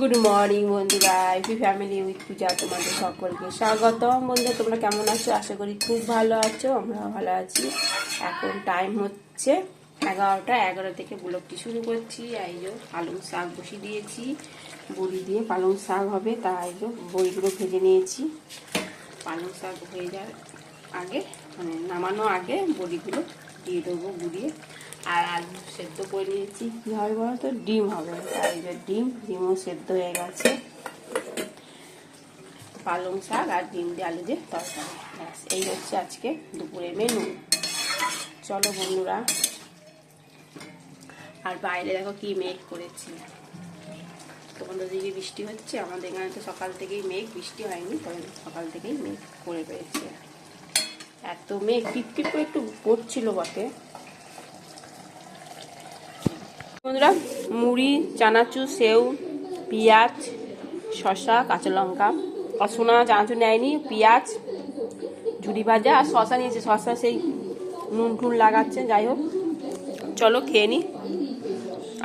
Good morning বন্ধুরা AP family with Puja তোমাদের সকলকে স্বাগতম। বন্ধু, তোমরা কেমন আছো? আশা করি খুব ভালো আছো আমরা ভালো আছি। এখন টাইম হচ্ছে এগারোটা, এগারো থেকে ব্লগটি শুরু করছি। এই যে পালং শাক বসিয়ে দিয়েছি। বড়ি দিয়ে পালং শাক হবে, তাই যে বড়িগুলো ভেজে নিয়েছি। পালং শাক হয়ে যাওয়ার আগে মানে নামানো আগে বড়িগুলো দিয়ে দেবো, গুঁড়িয়ে। আর আলু সেদ্ধ করে নিয়েছি। কী হবে বলো তো ডিম হবে। তাই যে ডিম, ডিমও সেদ্ধ হয়ে গেছে। পালং শাক আর ডিম দিয়ে আলু দিয়ে তরকারি। ব্যাস, এই হচ্ছে আজকে দুপুরের মেনু চলো বন্ধুরা। আর বাইরে দেখো কি মেঘ করেছে। তোমাদের দিকে বৃষ্টি হচ্ছে, আমাদের এখানে তো সকাল থেকেই মেঘ, বৃষ্টি হয়নি, তবে সকাল থেকেই মেঘ করে রয়েছে। এত মেঘ টিপ টিপ করে একটু পড়ছিল বটে। বন্ধুরা, মুড়ি, চানাচুর, সেউ, পেঁয়াজ, শসা, কাঁচা লঙ্কা। সোনা চানাচুর নেয়নি, পেঁয়াজ ঝুড়ি ভাজা আর শসা নিয়েছে। শসা সেই নুন টুন লাগাচ্ছে, যাই হোক। চলো খেয়ে নি।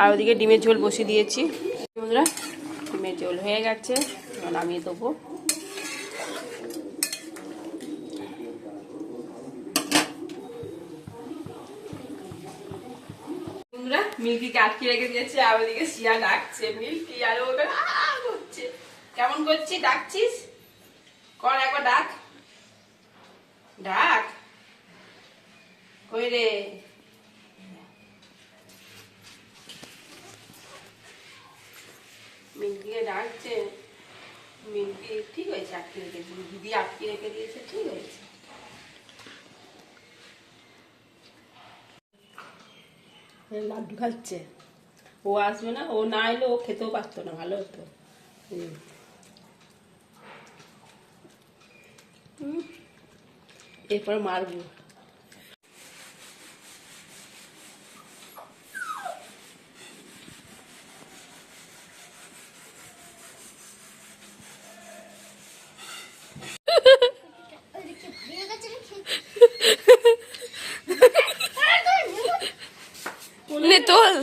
আর ওদিকে ডিমের ঝোল বসিয়ে দিয়েছি। বন্ধুরা, ডিমের ঝোল হয়ে গেছে। নামিয়ে দেবো। বন্ধুরা মিল্কিকে আটকে রেখে দিয়েছে, আর ওদিকে শিয়া ডাকছে, মিল্কি, আর ও করছে। কেমন করছিস? ডাকছিস? কর একবার ডাক। ডাক? কই রে? মিল্কিকে ডাকছে। মিল্কি ঠিক হয়েছে, আটকে রেখে দিদি আটকে রেখে দিয়েছে, ঠিক হয়েছে। লাড্ডু খাচ্ছে। ও আসবে না, ও না এলে ও খেতেও পারতো না, ভালো হতো। এরপর মারবো নে তোল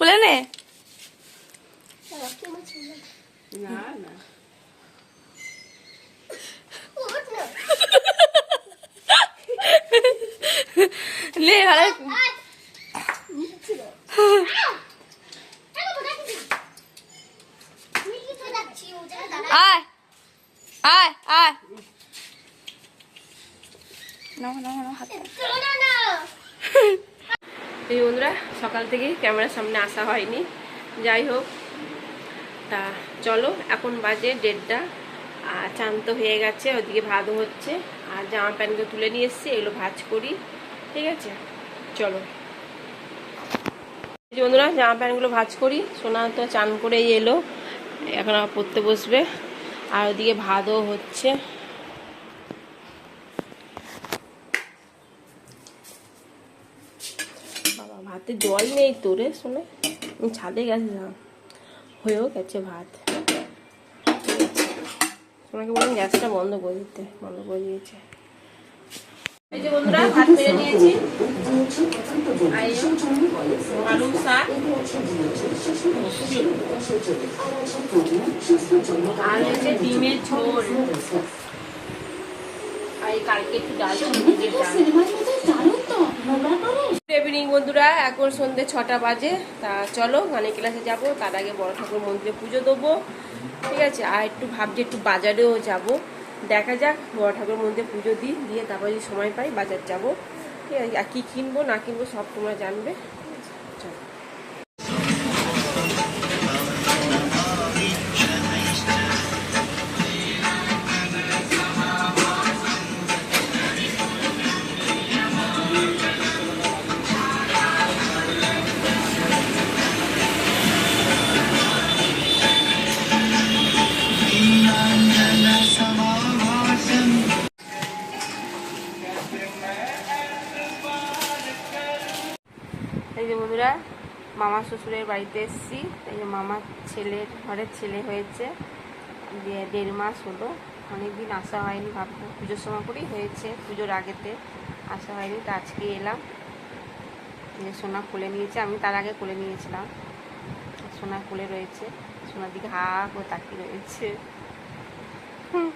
কোলে নে। না ভালো আয় আয়। আয় নাও নাও নাও হাত। এই বন্ধুরা, সকাল থেকেই ক্যামেরার সামনে আসা হয়নি। যাই হোক, তা চলো, এখন বাজে দেড়টা, আর চান তো হয়ে গেছে, ওদিকে ভাতও হচ্ছে, আর জামা প্যান্টগুলো তুলে নিয়ে এসছি, এগুলো ভাজ করি, ঠিক আছে? চলো। বন্ধুরা, জামা প্যান্টগুলো ভাজ করি, সোনা তো চান করেই এলো, এখন আবার পড়তে বসবে, আর ওদিকে ভাতও হচ্ছে। ভাতে জল নেই তো রে শুনে ছাদে গেছিলাম হয়েও গেছে ভাত। ওনাকে বললাম গ্যাসটা বন্ধ করে দিতে, বন্ধ করে দিয়েছে। আর ডিমের ঝোল। আর কালকে একটু ডাল ছিল, মুগের ডাল গুড ইভিনিং বন্ধুরা, এখন সন্ধ্যে ছটা বাজে। তা চলো, গানের ক্লাসে যাব। তার আগে বড় ঠাকুর মন্দিরে পুজো দেবো। ঠিক আছে? আর একটু ভাবছি, একটু বাজারেও যাব। দেখা যাক, বড় ঠাকুর মন্দিরে পুজো দিই, দিয়ে তারপর যদি সময় পাই বাজার যাব। ঠিক আছে? আর কী কিনবো, না কিনবো সব তোমরা জানবে। মামা শ্বশুরের বাড়িতে এসেছি। এই যে মামার ছেলের ঘরের ছেলে হয়েছে। দিয়ে দেড় মাস হলো। অনেক দিন আসা হয়নি ভাববো পুজোর সময় করেই হয়েছে। পুজোর আগেতে আসা হয়নি, তো আজকে এলাম। যে সোনা কোলে নিয়েছে, আমি তার আগে কোলে নিয়েছিলাম। সোনা কোলে রয়েছে। সোনার দিকে হা করে তাকিয়ে রয়েছে। হুম।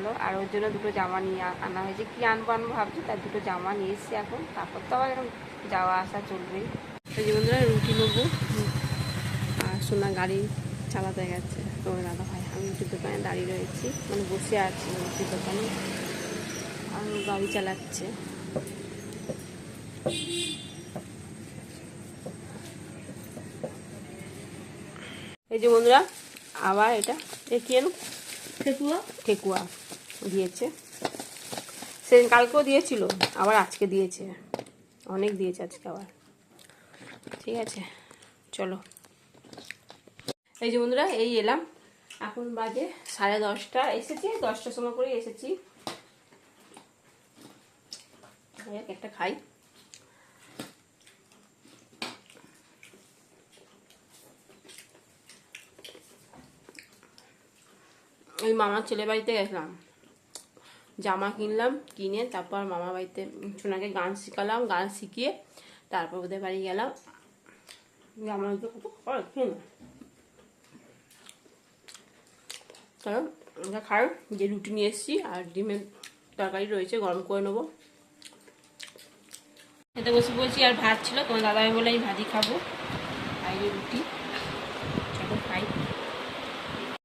চলো আর ওর জন্য দুটো জামা নিয়ে আনা হয়েছে। কি আনব আনব ভাবছি, তার দুটো জামা নিয়ে এসেছি এখন। তারপর তো আবার এখন যাওয়া আসা চলবেই। তো বন্ধুরা, রুটি নেব। আর সোনা গাড়ি চালাতে গেছে। তোমার দাদা ভাই, আমি রুটির দোকানে দাঁড়িয়ে রয়েছি। মানে বসে আছি রুটির দোকানে। আর গাড়ি চালাচ্ছে। এই যে বন্ধুরা, আবার এটা এ কি ঠেকুয়া? ঠেকুয়া দিয়েছে। সেদিন কালকেও দিয়েছিল, আবার আজকে দিয়েছে। অনেক দিয়েছে আজকে আবার। ঠিক আছে, চলো। এই যে বন্ধুরা, এই এলাম। এখন বাজে সাড়ে দশটা। এসেছি, দশটার সময় করে এসেছি। একটা খাই। ওই মামার ছেলে বাড়িতে গেছিলাম। জামা কিনলাম, কিনে তারপর মামা বাড়িতে সোনাকে গান শিখালাম, গান শিখিয়ে তারপর ওদের বাড়ি গেলাম। জামা চলো, আমরা খাই, যে রুটি নিয়ে এসেছি আর ডিমের তরকারি রয়েছে, গরম করে নেব। খেতে বসে বলছি, আর ভাত ছিল, তোমার দাদাভাই বলে এই ভাতই খাব। আর রুটি।